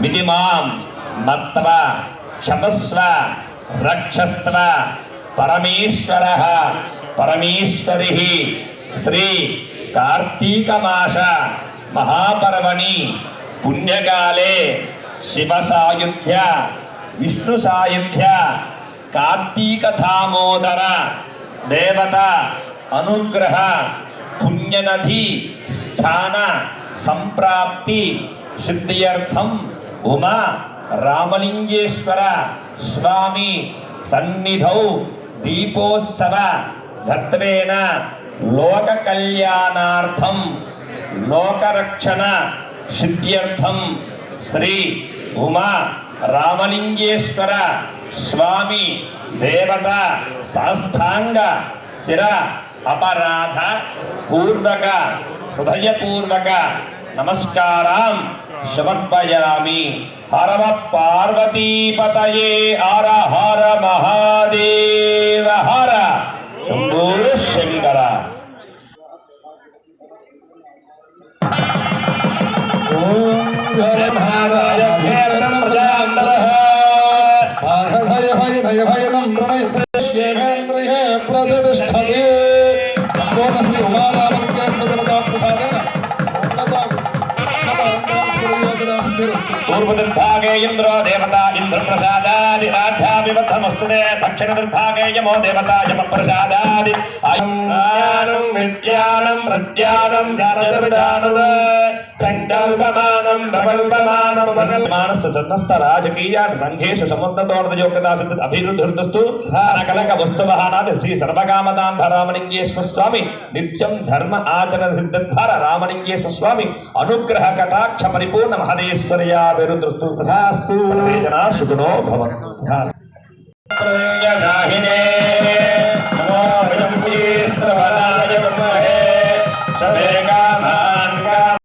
మితిమాం మత్వ క్షమస్వ రక్షస్వ పరమేశ్వర పరమేశ్వరి శ్రీ కార్తీకమాస మహాపర్వణి పుణ్యకాలే శివ సాయుధ్య విష్ణు సాయుధ్య కార్తీక దామోదర దేవత అనుగ్రహ పుణ్యనది స్థాన సంప్రాప్తి సిద్ధ్యర్థం ఉమా రామలింగేశ్వర స్వామి సన్నిధౌ దీపోత్సవ ధత్వేన లోక కళ్యాణార్థం లోకరక్షణ సిద్ధ్యర్థం. శ్రీ ఉమా రామలింగేశ్వర స్వామి దేవత సాష్టాంగ శిర అపరాధ పూర్వక హృదయపూర్వక నమస్కారం సమర్పయామి హరవ పార్వతీపతయే హర హర మహాదేవ హర శంభో శంకర భయ భయ భయ భయనం పూర్వదుర్భాగే ఇంద్రో దేవత ఇంద్రప్రసాదాది రాధ్యాభిబద్ధమస్తుతే దక్షిణదుర్భాగే యమో దేవత యమప్రసాదాది జ్ఞానం విద్యానం ప్రజ్ఞానం ధ్యానదర్విధానద సంకల్పమానం ప్రకల్పమానం మానస సన్నస్త రాజకీయాన్ సంఘేషు సమున్నతోర్ధయోగ్యతా సిద్ధ అభివృద్ధిస్తు కనకలక వస్తువహానాది శ్రీ సర్వకామదాంధ రామలింగేశ్వర స్వామి నిత్యం ధర్మ ఆచరణ సిద్ధార రామలింగేశ్వర స్వామి అనుగ్రహ కటాక్ష పరిపూర్ణ మహదేశ్వర్యాభివృద్ధిస్తు తథాస్తు సర్వే జనా సుఖినో భవంతు తథాస్తు నమో విజంబీశ్రవణాయ విద్మహే సవేగ